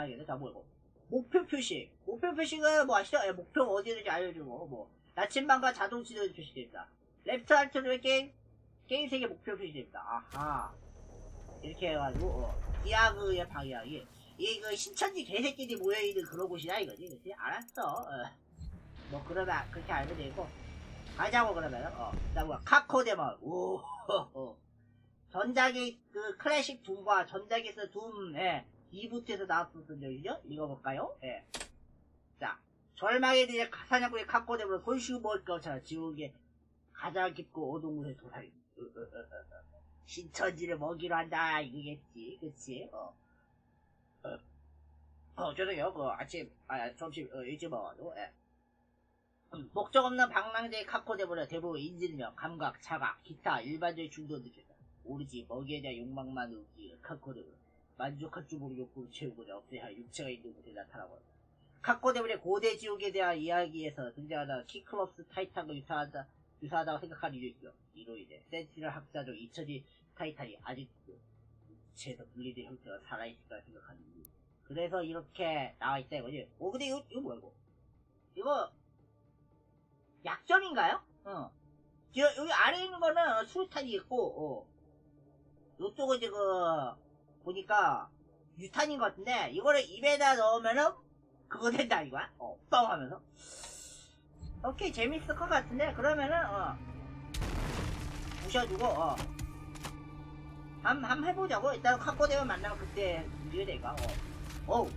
가격에서 다 모이고. 목표 표시. 목표 표시가 뭐 아시죠? 예, 목표 어디든지 알려주고 뭐. 나침반과 자동 지도 표시됩니다. 랩트 알트로의 게임? 게임 세계 목표 표시됩니다. 아하. 이렇게 해가지고 어, 이하그의 방향이 이그 신천지 개새끼들이 모여있는 그런 곳이다 이거지. 그치? 알았어. 어. 뭐 그러면 그렇게 알면 되고. 가자고 그러면 어. 그다음에 카코데몬 오 어. 전작이 그 클래식 둠과 전작에서 둠에 예. 2부 때도 나왔었던 얘기죠? 읽어볼까요? 예. 자, 절망에 대해 사냥꾼이 갖고 대으로 손쉬우 먹을 것처럼 지옥에 가장 깊고 어두운 곳에 도달. 신천지를 먹이로 한다 이거겠지, 그치? 어, 어, 어 저도요, 그 아침, 아 점심 어, 일찍 먹어도 예. 목적 없는 방랑제의 카코데보다 대부분 인질명, 감각, 자각, 기타, 일반적인 중독 느낀다. 오로지 먹이에 대한 욕망만 우기 카코데보다. 만족할 줄 욕구를 채우고자 없애야 할 육체가 있는 곳에 나타나고 한다. 카코데모의 고대 지옥에 대한 이야기에서 등장하다 키클럽스 타이탄과 유사하다, 유사하다고 생각하는 이유 있어. 이로 인해 센티널 학자적 잊혀진 타이탄이 아직도 육체에서 분리된 형태가 살아있을 거라 생각하는 이유. 그래서 이렇게 나와있다 이거지. 어 근데 이거, 이거 뭐야 이거? 이거 약점인가요? 어. 저, 여기 아래 있는 거는 수류탄이 있고, 어. 요쪽은 이제 그, 보니까, 유탄인 것 같은데, 이거를 입에다 넣으면은, 그거 된다, 이거야? 어, 뻥 하면서. 오케이, 재밌을 것 같은데, 그러면은, 어. 부셔주고, 어. 함, 함 해보자고. 일단 카코데만 만나면 그때 움직여야 되니까, 어. 어우.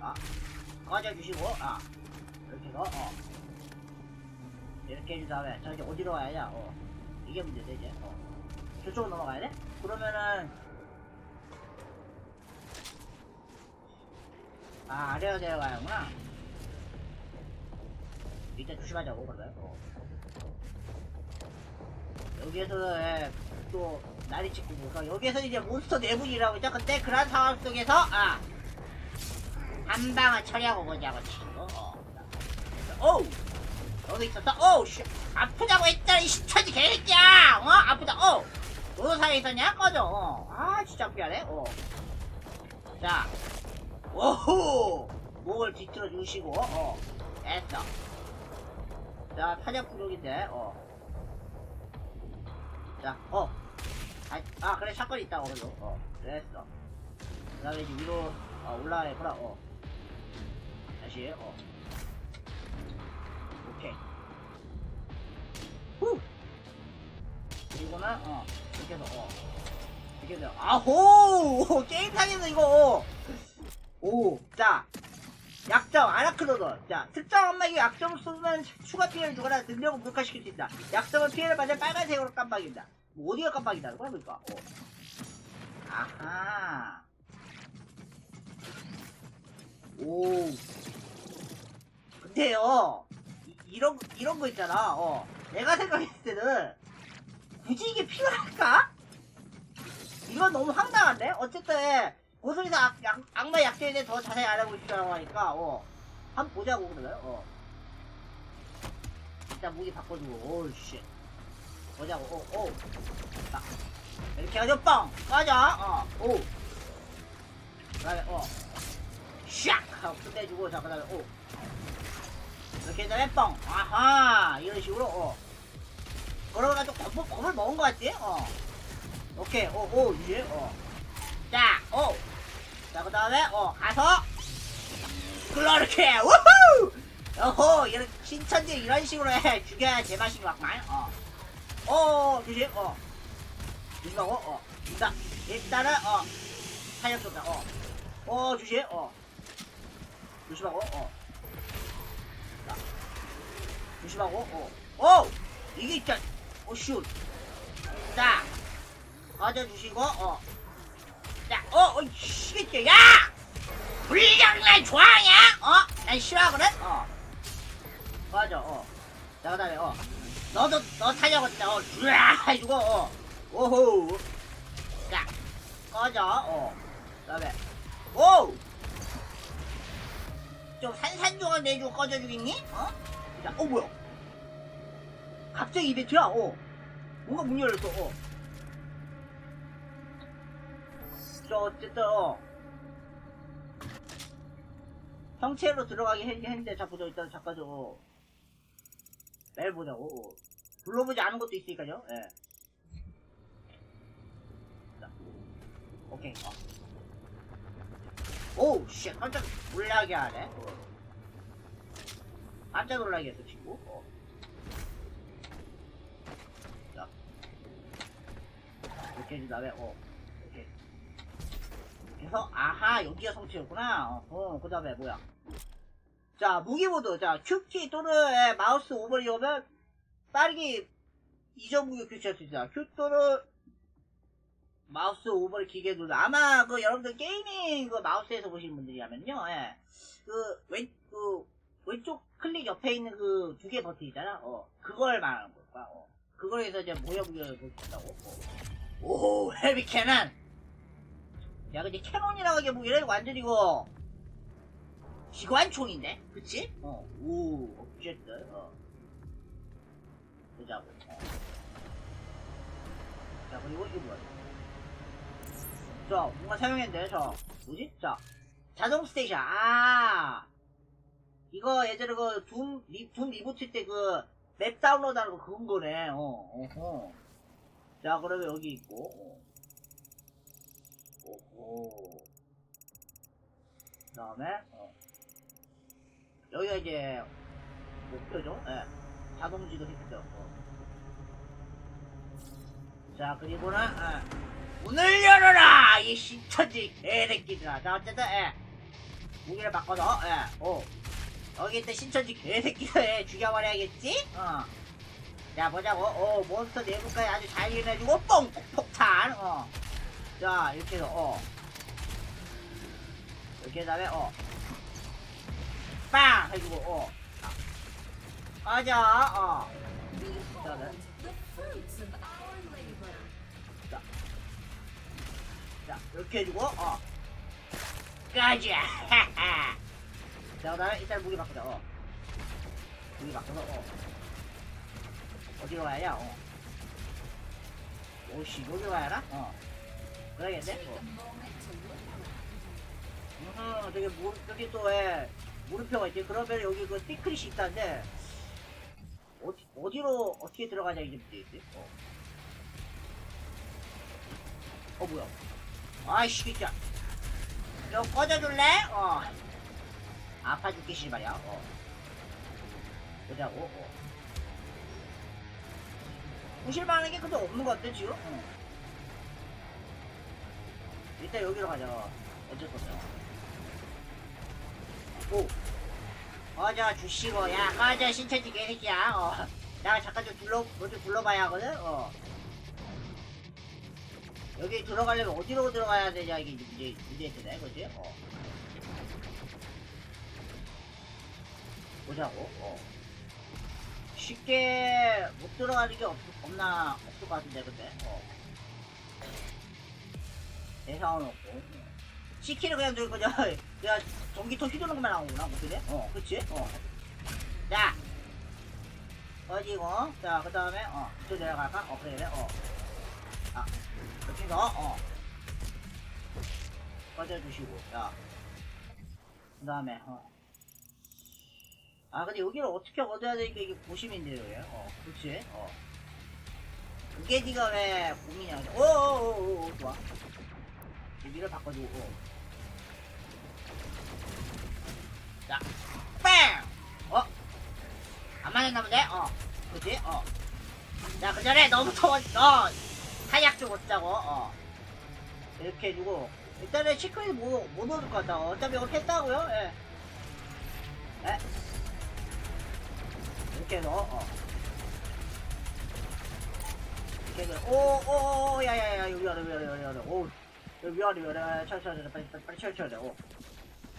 아. 꺼져주시고, 아. 이렇게 해서, 어. 이렇게 해준 다음에, 저 이제 어디로 가야 냐 어. 이게 문제지, 이제. 어. 저쪽으로 넘어가야 돼? 그러면은, 아, 아래로 내려가야 하구나. 일단 조심하자고, 그러면. 어. 여기에서, 예, 또, 날이 찍고 뭐가, 여기에서 이제 몬스터 내분이라고 있죠? 근데 그런 상황 속에서, 아, 한 방을 처리하고 보자고, 친구. 어. 어우! 여기 있었어? 씨. 아프다고 했잖아, 이 신천지 개새끼야! 어? 아프다, 어! 너 도 사이에 있었냐? 꺼져, 어. 아, 진짜 미안해, 어. 자. 오호! 목을 뒤틀어 주시고, 어. 됐어. 자, 타작 부족인데, 어. 자, 어. 아, 아 그래, 샷건 있다고, 그래도. 어. 됐어. 그 다음에 이제 위로, 어, 올라가야구나, 어. 다시, 어. 오케이. 후! 그리고는, 어, 이렇게 해서, 어. 이렇게 해서, 아호! 게임상에서 이거, 어. 오, 자. 약점, 아나크로돈. 자, 특정 엄마에게 약점을 쏘면 추가 피해를 주거나 능력을 무력화시킬 수 있다. 약점은 피해를 받아 빨간색으로 깜빡인다. 뭐 어디가 깜빡이다는 거야, 그러니까? 어. 아하. 오. 근데요, 이- 이런, 이런 거 있잖아, 어. 내가 생각했을 때는, 굳이 이게 필요할까? 이건 너무 황당한데? 어쨌든, 고소리사 악, 악, 악마 약점에 대해 더 자세히 알아보고 싶다고 하니까, 어. 한번 보자고, 그러면, 어. 일단 무기 바꿔주고, 오우, 씨. 보자고, 오, 오. 자, 이렇게 해가지고, 뻥! 꺼져, 어, 오. 그 다음에, 어. 샥! 하고 끝내주고, 자, 그 다음에, 오. 이렇게 해서 뻥! 아하! 이런 식으로, 어. 그러고가지고 겁을, 겁을 먹은 것 같지? 어. 오케이, 오, 오, 이제, 어. 자, 오. 자, 그 다음에, 어, 가서, 그렇게, 우후! 어호, 이런, 신천지 이런 식으로 해. 죽여야 것 같구만, 어. 어, 조심, 어. 조심하고, 어. 일단, 일단은, 어. 사냥 쏜다, 어. 어, 조심, 어. 조심하고, 어. 자. 조심하고, 어. 어! 이게 있잖 아. 어, 슛. 자. 가져주시고, 어. 자, 어, 어, 시겠죠, 야! 불량날 좋아하냐? 어? 난 싫어하거든? 어. 맞아, 어. 자, 그 다음에, 어. 너도, 너 타려고, 어, 쭈라! 해주고, 어. 오호. 자, 꺼져, 어. 그 다음에, 오! 좀 산산조각 내주고 꺼져 주겠니? 어? 자, 어, 뭐야? 갑자기 이벤트야, 어. 뭔가 문 열렸어, 어. 저, 어쨌든, 어. 형체로 들어가긴 했- 했는데, 자꾸 저, 일단, 잠깐 저, 어. 매일 보자고, 어. 불러보지 않은 것도 있으니까요, 예. 자, 오케이, 어. 오우, 씨, 깜짝 놀라게 하네. 어. 깜짝 놀라게 했어, 친구. 어. 이렇게 해준 다음에, 어. 이렇게. 그래서, 아하, 여기가 성체였구나. 어, 어, 그 다음에 뭐야. 자, 무기모드. 자, 큐키 또는 예, 마우스 오버리 오면 빠르게 이전 무기 교체할 수 있다. 큐 또는 마우스 오버리 기계 누르. 아마 그 여러분들 게이밍 그 마우스에서 보시는 분들이라면요. 예. 그, 왼, 그, 왼쪽 클릭 옆에 있는 그 두 개 버튼 있잖아. 어, 그걸 말하는 걸까. 어. 그거에서 이제 모여 무게를 볼수 있다고. 어. 오, 헤비 캐논! 야, 근데 캐논이라고 하기에 뭐 이래 완전히고, 기관총인데? 그치? 어, 오, 오브젝트, 어. 보자고. 어. 자, 그리고 이거 뭐야? 저, 뭔가 사용했는데, 저, 뭐지? 자, 자동 스테이션, 아! 이거 예전에 그 둠, 리부트 때 그 맵 다운로드 하는 거 그건 거네. 어, 어허. 자, 그러면 여기 있고. 어. 오호. 그 다음에, 어. 여기가 이제, 목표죠? 예. 자동지도 히트. 어. 자, 그리고는, 예. 문을 열어라! 이 신천지 개새끼들아. 자, 어쨌든, 예. 무기를 바꿔서, 예. 오. 여기 있던 신천지 개새끼들 죽여버려야겠지? 어. 자, 보자고. 어, 몬스터 내부까지 아주 잘 일해주고, 뽕! 폭탄! 어. 자, 이렇게 해서, 어. 이렇게 한 다음에, 어. 빵! 해주고, 어. 아. 가자, 어. Our labor. 자, 이렇게 해주고, 어. 가자! 자, 그 다음에 일단 무기 바꾸자, 어. 무기 바꿔서, 어. 어디로 가야, 어. 오씨, 여기로 가야 하나? 어. 그래야겠네? 어. 음, 저기 물, 저기 또 왜, 물음표가 있지? 그러면 여기 그 시크릿이 있다는데, 어디, 어디로, 어떻게 들어가냐, 이게 문제겠지? 어. 어, 뭐야. 아이씨, 진짜. 좀 꺼져줄래? 어. 아파 죽겠지 말이야, 어. 보자고, 어. 부실만한 게 근데 없는 것 같아, 지금? 어. 일단 여기로 가자. 어쩔 수 없어. 오. 꺼져 주시고 야 꺼져 신천지 개새끼야 어. 내가 잠깐 좀 둘러 뭐좀 둘러봐야 하거든 어. 여기 들어가려면 어디로 들어가야 되냐 이게 이제 문제 문제되네 그지 어. 보자고 어. 쉽게 못 들어가는 게 없, 없나 없을 것 같은데 근데. 어. 대상은 없고. 시키를 그냥 저기 그냥 그냥 전기톱 휘두르는 것만 나오구나 못되네 어 그치? 어자. 꺼지고 자그 다음에 어 이쪽 내려갈까? 어 그래 그래 어아 이렇게 해서 어. 꺼져주시고 자그 다음에 어 아 근데 여기를 어떻게 얻어야 되니까 이게 고심인데요 얘. 어 그치 어 그게 니가 왜 고민이야 오오오오 좋아 여기를 바꿔주고 어. 자, 빵! 어? 안 맞았나 본데? 어. 그치? 어. 자, 그 전에 너무 더워, 어. 타약 좀 얻자고, 어. 이렇게 해주고. 일단은 시크릿 못, 못 얻을 것 같다. 어차피 이렇게 했다고요 예. 예. 이렇게 해서, 어. 오, 오, 오, 야, 야, 야, 여기 여기 와라, 여기 와라, 오. 여기 위아래, 위아래, 쳐, 쳐, 쳐, 빨리, 빨리, 빨리 쳐, 쳐, 쳐,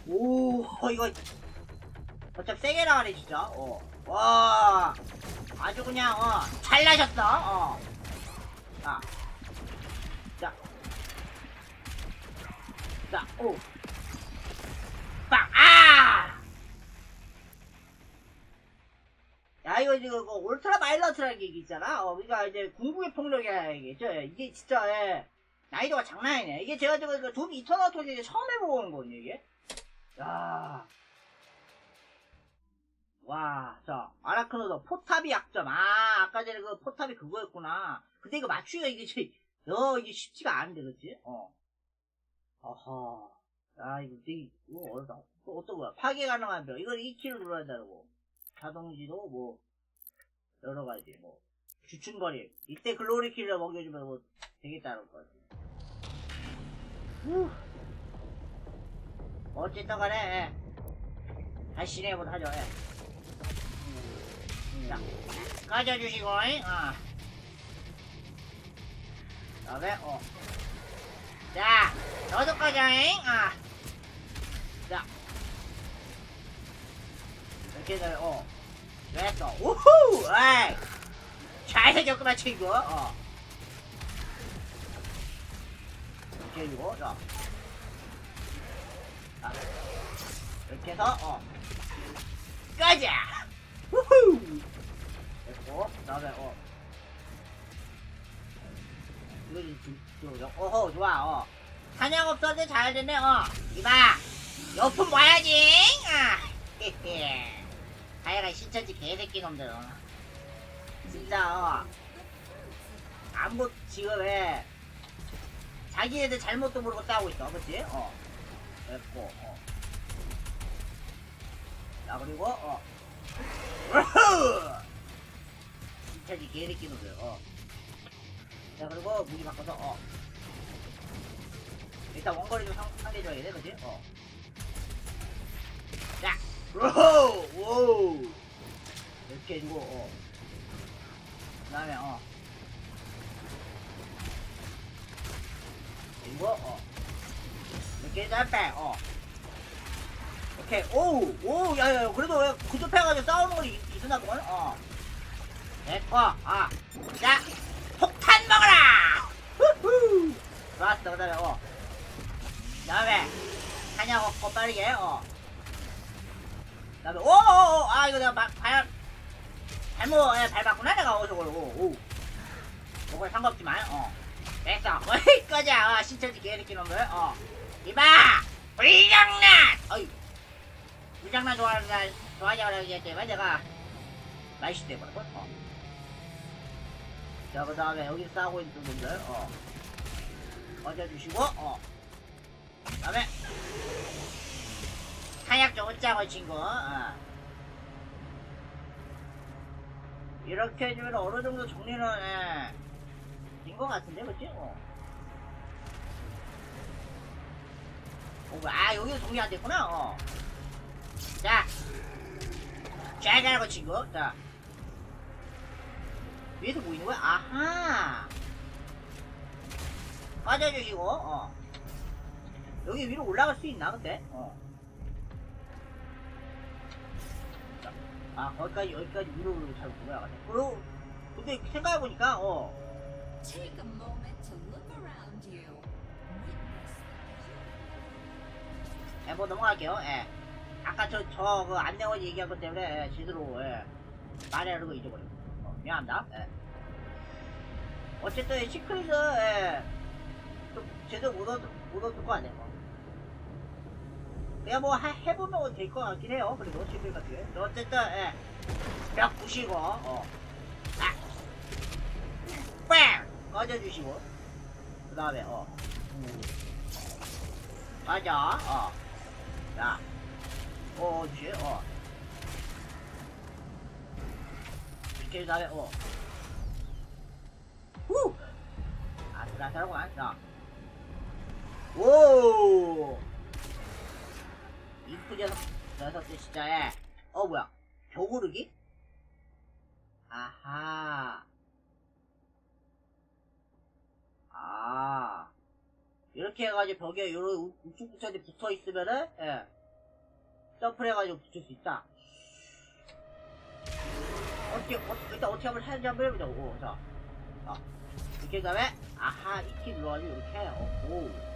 오. 오, 이거, 어차피 세게 나가네, 진짜. 어. 와, 아주 그냥, 어, 잘 나셨어, 어. 자. 자. 자, 오. 이거 그 울트라 게 있잖아. 어, 그러니까 이제 궁극의 폭력이야 이게. 저, 이게 진짜 예, 난이도가 장난 아니네. 이게 제가 지금 그둠 이터널 토지 처음 해보는 거거든요 이게. 야. 와, 자, 아라크노더 포탑이 약점. 아, 아까 전에 그 포탑이 그거였구나. 근데 이거 맞추기가 이게, 지- 어, 이게 쉽지가 않은데, 그치? 어. 어허. 아, 이거 되게, 이거 어렵다. 또 어떤 거야? 파괴 가능한 벽. 이걸 2키를 눌러야 된다고. 자동지도, 뭐, 여러 가지, 뭐. 주춤거림. 이때 글로리 킬러 먹여주면 뭐, 되겠다는 거 같아. 후. 어쨌든 간에, 예. 다시 진행해보도록 하죠, 예. 자, 가져주시고, 잉? 어. 다음에, 어. 자, 너도 가져잉? 아. 자. 이렇게 해서, 어. 됐어. 우후! 에이! 잘생겼구나, 친구. 어. 이렇게 해주고, 자. 자. 이렇게 해서, 어. 가자! 우후! 됐고, 그 다음에, 어. 이거 좀, 좀, 좀, 어허, 좋아, 어. 사냥 없어도 잘 되네, 어. 이봐! 여품 와야지! 아! 헤헤. 하여간 신천지 개새끼 놈들, 어. 진짜, 어. 아무, 지금, 왜. 자기네들 잘못도 모르고 싸우고 있어, 그치? 어. 됐고, 어. 자, 그리고, 어. 신천지 개새끼 놈들, 어. 자, 그리고 무기 바꿔서, 어. 일단 원거리 좀 상, 상대줘야 돼, 그치? 어. 자, 우호! 오! 이렇게 해주고, 어. 그 다음에, 어. 그리고, 어. 해서 빼, 어. 오케이, 오! 오! 야, 야, 야, 그래도 왜 구조패가지고 싸우는 거 있- 있었나 보네? 어. 됐고, 아. 자, 폭탄 먹어라! 후후! 좋았어, 그 다음에, 어. 그 다음에, 사냥 없고 빠르게, 어. 그 다음에, 오오오! 아, 이거 내가 바, 발, 잘못, 예, 밟았구나, 내가, 어, 저걸, 오, 오. 저걸 상관없지만, 어. 됐어. 어이, 꺼져, 어, 신천지 개새끼 놈들, 어. 이봐! 불장난! 어이. 불장난 좋아하는 날, 좋아하지 말아야 되지만, 내가, 날씨 때문에, 어. 자, 그 다음에 여기 싸우고 있는 분들, 어. 꺼져주시고, 어. 그 다음에, 한약 좀 웃자고, 친구, 어. 이렇게 해주면 어느 정도 정리는, 예, 된것 같은데, 그치? 어. 어, 아, 여기도 정리 안 됐구나, 어. 자. 잘 가라고, 친구. 자. 위에서 보이는 거야? 아하! 빠져주시고, 어. 여기 위로 올라갈 수 있나, 근데? 어. 아, 거기까지, 여기까지 위로 잘못 올라가네. 그리고, 근데 생각해보니까, 어. Take a moment to look around you. Witness 예, 뭐 넘어갈게요, 예. 아까 저, 저, 그, 안내원 얘기한 것 때문에, 예, 제대로, 예. 말하는 거 잊어버렸어. 어, 미안합니다, 예. 어쨌든, 시크릿은, 예. 좀, 제대로 못 얻, 못 얻을 거 아니야, 뭐. 내가 뭐, 하, 해보면 될 것 같긴 해요, 그리고, 시크릿 같은 게. 어쨌든, 예. 벽 부시고, 어. 아! 빵! 꺼져주시고. 그 다음에, 어. 맞아, 어. 자. 어, 쥐, 어. 이렇게 다음에, 어. 후! 아슬아슬하구만, 자. 오! 이쁘게 녀석들 진짜, 예. 어, 뭐야. 벽오르기? 아하. 아. 이렇게 해가지고 벽에 요런 우측 부처지 붙어 있으면은, 예. 점프를 해가지고 붙일 수 있다. 어떻게, 어, 일단 어떻게 하면 하는지 한번 해보자고. 오, 자. 자. 이렇게 한 다음에, 아하, 이키 눌러가지고 이렇게 해. 어, 오.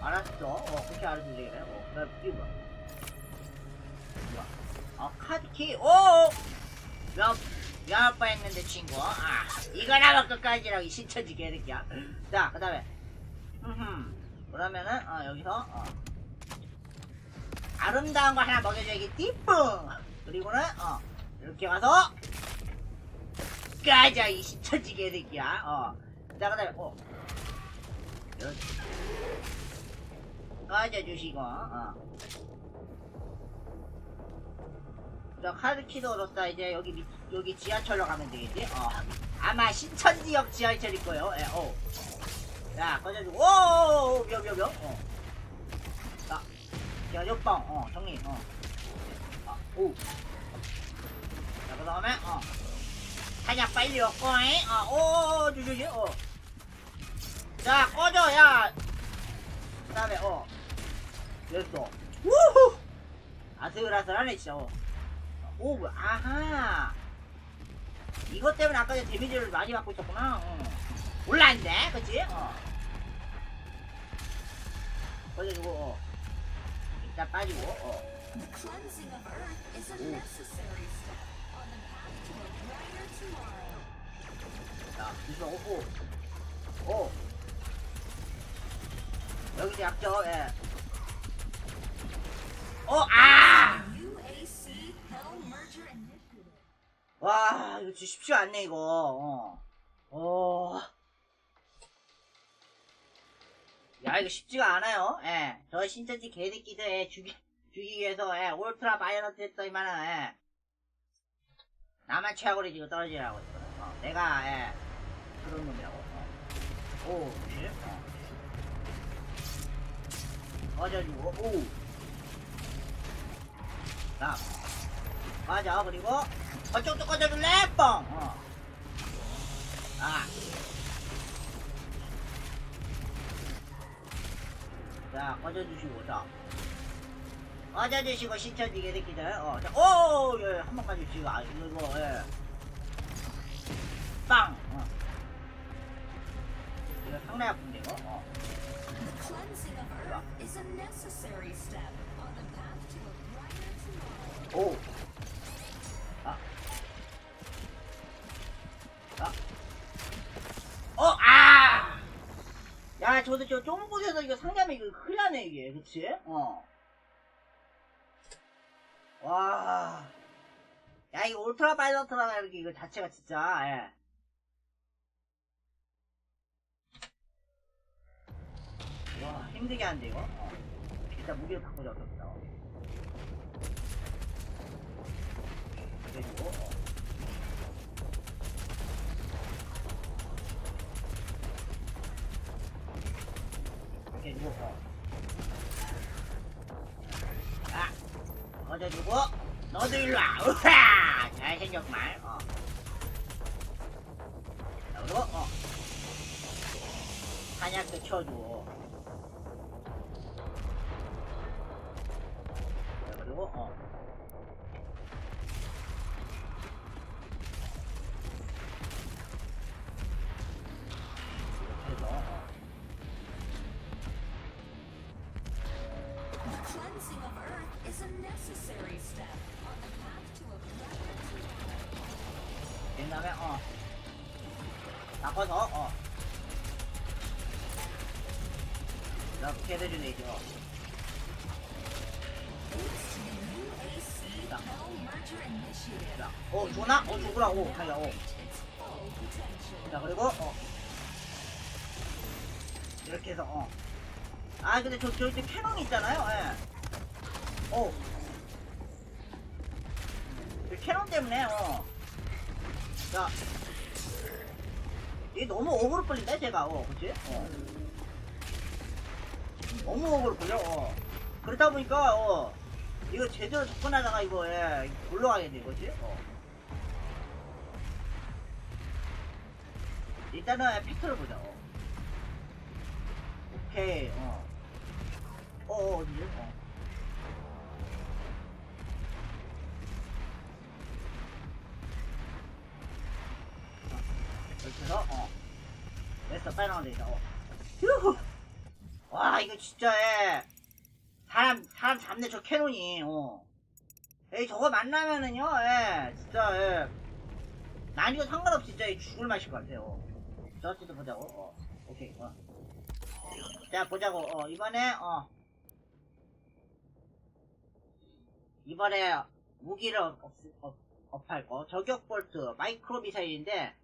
알았어. 어, 그렇게 알아주면 되겠네. 어, 그 다음에 뭐야. 어, 카드키, 오! 몇, 몇번 했는데, 친구. 아, 이거나 뭐 끝까지라고, 이 신천지 개새끼야. 자, 그 다음에. 그러면은, 어, 여기서, 어. 아름다운 거 하나 먹여줘야겠지? 뿡! 그리고는, 어, 이렇게 와서, 까자, 이 신천지 개새끼야. 어. 자, 그 다음에, 어. 이렇게. 꺼져주시고, 어. 저 카드키도로서 이제 여기 밑, 여기 지하철로 가면 되겠지? 어. 아마 신천지역 지하철일 거예요. 예, 어. 자, 꺼져주고, 오, 묘, 묘, 묘. 어. 자, 자, 옆방, 어, 정리, 어. 아, 오. 자, 그 다음에, 어. 한약 빨리 왔고, 잉? 어, 오, 주주지, 어. 다음에, 어. 됐어. 우후! 아슬아슬하네, 진짜, 어. 오, 뭐, 아하. 이것 때문에 아까 데미지를 많이 받고 있었구나. 어. 몰랐네, 그치? 어. 걸려주고, 어. 일단 빠지고, 어. The cleansing of Earth is a Ooh. necessary step on the path to a brighter tomorrow. 자, 조심하고, 오. 오. 여기서 약점, 예. 어, 아! 와, 이거 쉽지 않네, 이거. 어. 어. 야, 이거 쉽지가 않아요. 예. 저 신천지 개새끼들, 예, 죽이, 죽이기 위해서, 예, 울트라 바이러스 했더니만은, 예. 나만 최악으로 지금 떨어지라고 했거든. 어, 내가, 예. 그런 놈이라고. 어. 오, 그치? 어. 꺼져주고, 오. 자, 맞아, 그리고, 저쪽도 꺼져줄래? 뻥! 어. 아. 자, 꺼져주시고, 자. 꺼져주시고, 신천지 개새끼들. 어, 자, 오! 예, 한 번까지 지금, 아, 이거, 이거, 예. 빵! 어. 이거 상당히 아픈데, 이거? 어 on the path to a brighter tomorrow. 오. 아. 아. 어, 아! 야, 저도 저 좁은 곳에서 이거 상대하면 이거 큰일 나네, 이게. 그치? 어. 와. 야, 이거 울트라 바이러스라는 이렇게 이거 자체가 진짜, 예. 와, 힘들게 하는데, 이거? 어. 일단 무기를 바꾸자, 그럽 니다. 어. 그리고 어. 그리고 어. 아 꺼져주고 너도 일로 와 우와 잘생겼구만 어. 자, 그리고 어 한약도 쳐주고 자, 그리고 어 근데 저 저기 캐논이 있잖아요. 예. 어. 이 캐논 때문에 어. 자. 이게 너무 어그로 끌린다 제가 어 그치? 어. 너무 어그로 끌려 어. 그러다 보니까 어. 이거 제대로 접근하다가 이거 예 올라가겠네 이거지? 어. 일단은 팩트를 보자. 어. 오케이. 어. 어, 어 어디지? 어. 어. 이렇게 해서 어. 됐어. 빨간 거 있다. 어. 휴. 와 이거 진짜 예. 사람 사람 잡네 저 캐논이. 어. 에이 저거 만나면은요 예 진짜 예 난이도 상관없이 진짜 죽을 맛일 것 같아요 저스티도 보자고 어 오케이 어 자 보자고 어 이번에 어 이번에 무기를 업, 업, 업할 거 저격 볼트 마이크로 미사일인데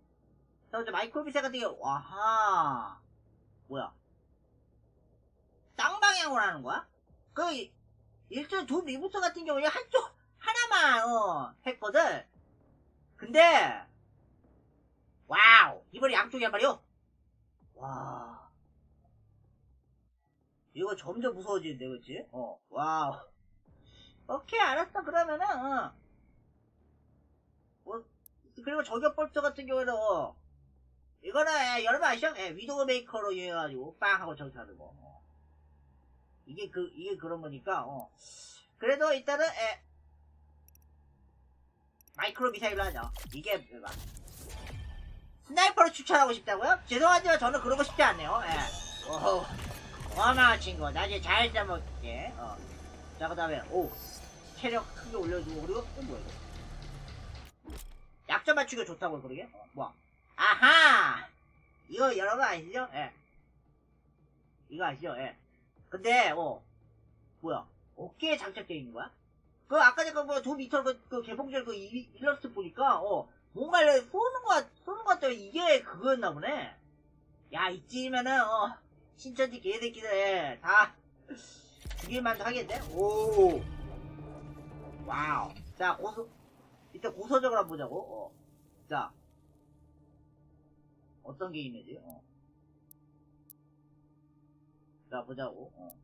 저 마이크로 미사일 같은 게 와하 뭐야 땅 방향으로 하는 거야? 그 일종 두 리부터 같은 경우에 한쪽 하나만 어 했거든. 근데 와우 이번에 양쪽이 한 말이요. 와 이거 점점 무서워지는데 그치? 어 와우 오케이 알았어 그러면은 어. 뭐, 그리고 저격 볼트 같은 경우에는 어, 이거는 예, 여러분 아시죠? 예, 위도우 메이커로 유행해가지고 빵 하고 저격하는 거. 어. 이게 그 이게 그런 거니까 어. 그래도 일단은 에, 마이크로 미사일로 하죠. 이게 막 스나이퍼를 추천하고 싶다고요? 죄송하지만 저는 그러고 싶지 않네요. 예. 오, 고마워 친구. 나중에 잘 써먹게. 어. 자 그 다음에 오 체력 크게 올려주고 그리고 또 뭐야? 약점 맞추기 좋다고 그러게? 어, 뭐? 아하! 이거 여러분 아시죠? 예. 이거 아시죠? 예. 근데 어 뭐야 어깨에 장착되어 있는 거야? 그 아까 전에 그두 미터 그, 그 개봉절 그 이- 일러스트 보니까 어 뭔가 쏘는 거 쏘는 것 같더니 이게 그거였나 보네. 야 이쯤이면은 어 신천지 개새끼들 다 죽일만도 하겠네. 오 와우. 자 고소 일단 고소적으로 한번 보자고. 어. 자 어떤 게 있는지. 어. 자 보자고. 어.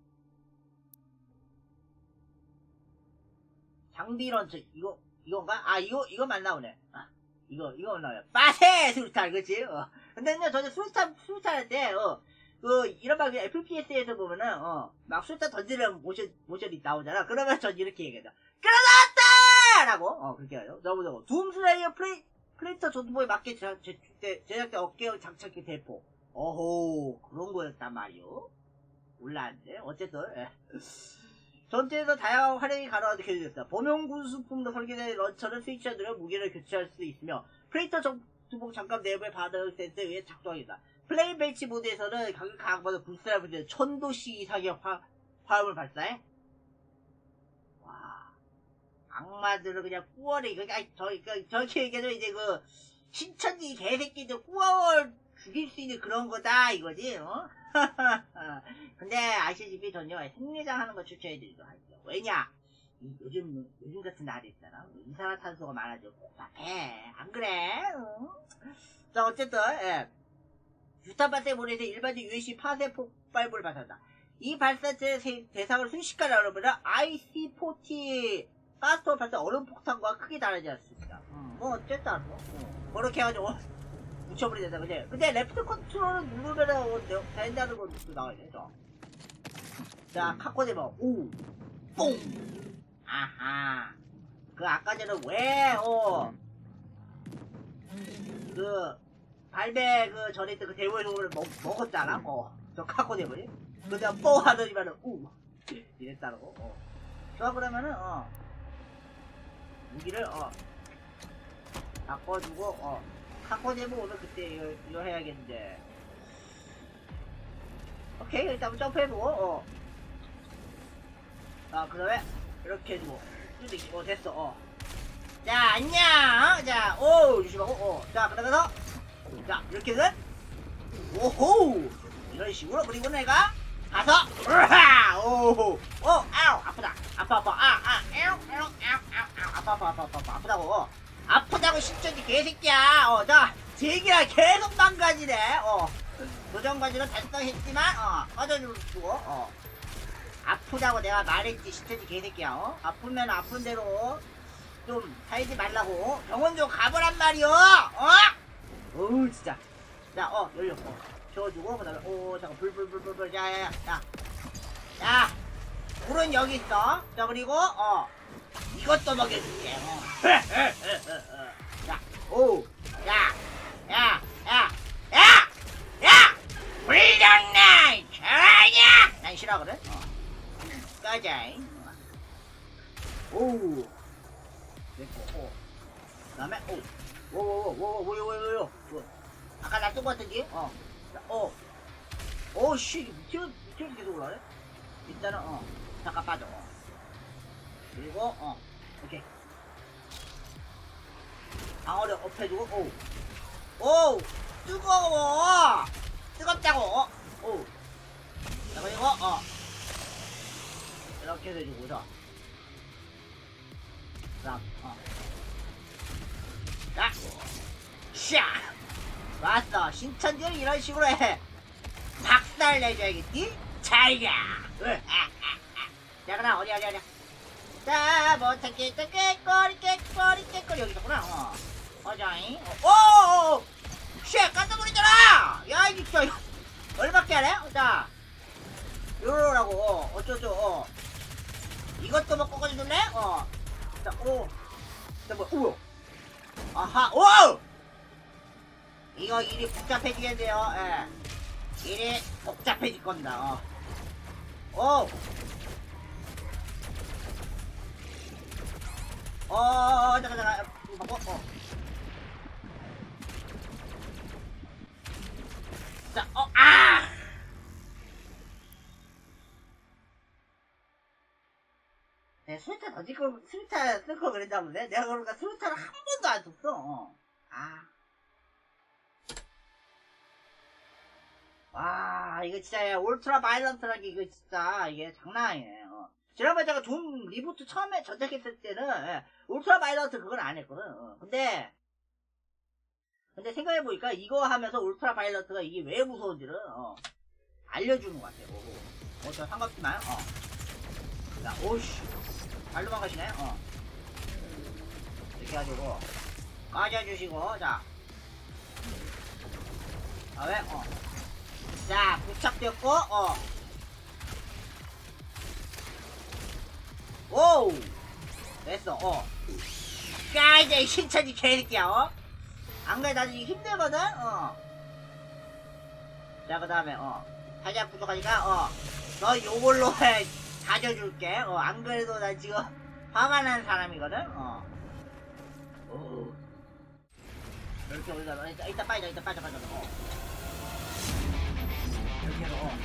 장비 런처 이거 이건가? 아 이거 이거 맞나오네. 아, 이거 이거 맞나요? 빠세 수류탄 그렇지? 어. 근데요 저는 수류탄 수류탄 할 때 어. 그 이런 막 FPS에서 보면은 어 막 수류탄 던지는 모션 모션이 나오잖아. 그러면 전 이렇게 얘기하죠. 그러나왔다라고 어 그렇게 하죠. 너무 너무 둠슬레이어 플레이 플레이터 전투보에 맞게 제작, 제, 제, 제작대 어깨 장착기 대포. 어호 그런 거였단 말이오. 몰랐는데 어쨌든 예. 전투에서 다양한 활용이 가능하게 되어졌다. 범용 군수품도 설계된 런처를 스위치하느라 무게를 교체할 수 있으며 프레이터 전투복 장갑 내부의 반응 센서에 의해 작동합니다. 플레인 벨치 모드에서는 강화보다 불사할 문제 천도씨 이상의 화, 화음을 발사해. 와 악마들을 그냥 꾸어내 이거 아니, 저, 그, 저렇게 얘기하면 이제 그 신천지 개새끼들 꾸어 죽일 수 있는 그런 거다 이거지 어? 근데 아시다시피 전요 생리장 하는 거 추천해드리도록 할게요. 왜냐? 이 요즘 요즘 같은 날이 있잖아. 이산화탄소가 많아져 복잡해. 안 그래? 응? 자 어쨌든 예. 유타바세 모래에서 일반적 UAC 파쇄 폭발물을 발사한다. 이 발사체의 세- 대상을 순식간에 알아보면 IC-40 가스토 발사 얼음 폭탄과 크게 다르지 않습니다. 음, 뭐 어쨌든 뭐 음, 그렇게 해가지고 묻혀버리자 그지? 근데 레프트 컨트롤을 누르면 어, 된다는 것도 나와야 되죠. 자, 카코데모 오, 뽕, 아하. 그 아까 전에 왜, 어, 그 발배 그 전에 있던 그 대우에서 먹, 먹었잖아. 어, 저 카코데모니. 그냥 뽕 하더니만은 우 이랬다고. 어. 좋아 그러면은 어 무기를 어 바꿔주고 어 카코데모 오면 그때 이거, 이거 해야겠는데. 오케이 일단 점프해보고 어. 아 그 다음에 이렇게 해주고. 뚜디 어 됐어 어. 자 안녕! 자오 조심하고 어자 그러면서 자 이렇게는 오호! 이런 식으로 그리고 내가 가서 으하! 오호! 오 아우 아프다. 아파 아파. 아아 에우 에우 아우 아파 아파 아파 아파 아프다고. 아프다고 신천지 개새끼야. 어자 제기야 계속 망가지네. 어. 도전과지는 달성했지만 어 꺼져주고 어. 아프다고 내가 말했지 신천지 개새끼야. 어? 아프면 아픈 대로 좀 살지 말라고. 병원 좀 가보란 말이오. 어? 어우 진짜. 자어 열려 어 채워주고 그 다음에 오 잠깐 불불불불불. 야야야 야 야, 불은 여기 있어. 자, 그리고, 어, 이것도 먹여줄게. 야, 오, 야, 야, 야, 야, 야! 불량난 잘하냐? 난 싫어 그래? 어. 꺼져. 오, 됐고, 오. 다음에 오, 오오오오오오오오. 아까 나뜬거 같은데? 어, 자, 오, 오씨 미치는 미치는 계속 올라네. 일단은 어, 잠깐 빠져. 어. 그리고 어 오케이 방어를 업해주고 오오 뜨거워 뜨겁다고 어? 오 자, 그리고 어 이렇게 해주고 자 그다음 어 자, 샤! 왔어. 신천지를 이런 식으로 해. 박살 내줘야겠지? 잘 가! 자, 그럼 어디, 어디, 어디. 자, 뭐, 깨, 깨, 깨꼬리, 깨꼬리, 깨꼬리. 여기 있구나. 어. 어자잉. 어, 오! 오! 쉣! 깜짝 놀랐잖아! 야, 이 진짜. 이거 얼마밖에 안 해? 어, 자. 요러라고. 어, 어쩌죠. 어. 이것도 뭐 꺾어줄래? 어. 자, 오. 자, 뭐, 우와. 아하, 오! 이거 일이 복잡해지겠네요, 예. 일이 복잡해질 겁니다, 어. 오! 어, 잠깐, 잠깐, 이거 바꿔, 어. 자, 어, 아! 내 수류탄 던질 걸, 수류탄 그랬나 보네. 내가 그러니까 수류탄을 한 번도 안 썼어. 어. 아. 와, 이거 진짜 울트라 바이런트라는 게 이거 진짜 이게 장난. 어. 지난번에 제가 좀 리부트 처음에 전작했을 때는 예, 울트라 바이런트 그건 안 했거든. 어. 근데 근데 생각해보니까 이거 하면서 울트라 바이런트가 이게 왜 무서운지를 어, 알려주는 것 같아요. 오, 어, 저 상관없지만 어. 자, 오씨. 잘 도망가시네, 어. 이렇게 해가지고, 꺼져주시고, 자. 아, 왜? 어. 자, 부착됐고, 어. 오! 됐어, 어. 야, 이제 신천지 개새끼야, 어? 안 그래, 나도 이게 힘들거든, 어. 자, 그 다음에, 어. 살짝 부족하니까, 어. 너 요걸로 해. 다져줄게. 어, 안 그래도 나 지금 화가 난 사람이거든. 어. 오. 이렇게 올려서 일단, 일단 빠져, 일단 빠져, 빠져. 어. 이렇게 해서, 어.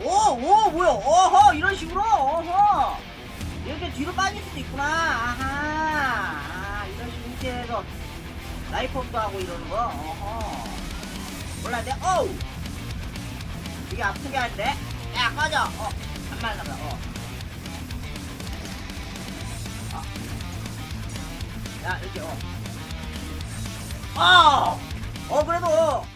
아, 오, 오, 뭐야? 어허, 이런 식으로, 어허. 이렇게 뒤로 빠질 수도 있구나. 아하. 아, 이런 식으로 이렇게 해서 라이프업도 하고 이러는 거. 어허. 몰랐네. 어우. 이게 아프게 하는데? 야, 꺼져! 어, 안 맞나 봐, 어. 어. 야, 이렇게, 어. 어! 어, 그래도,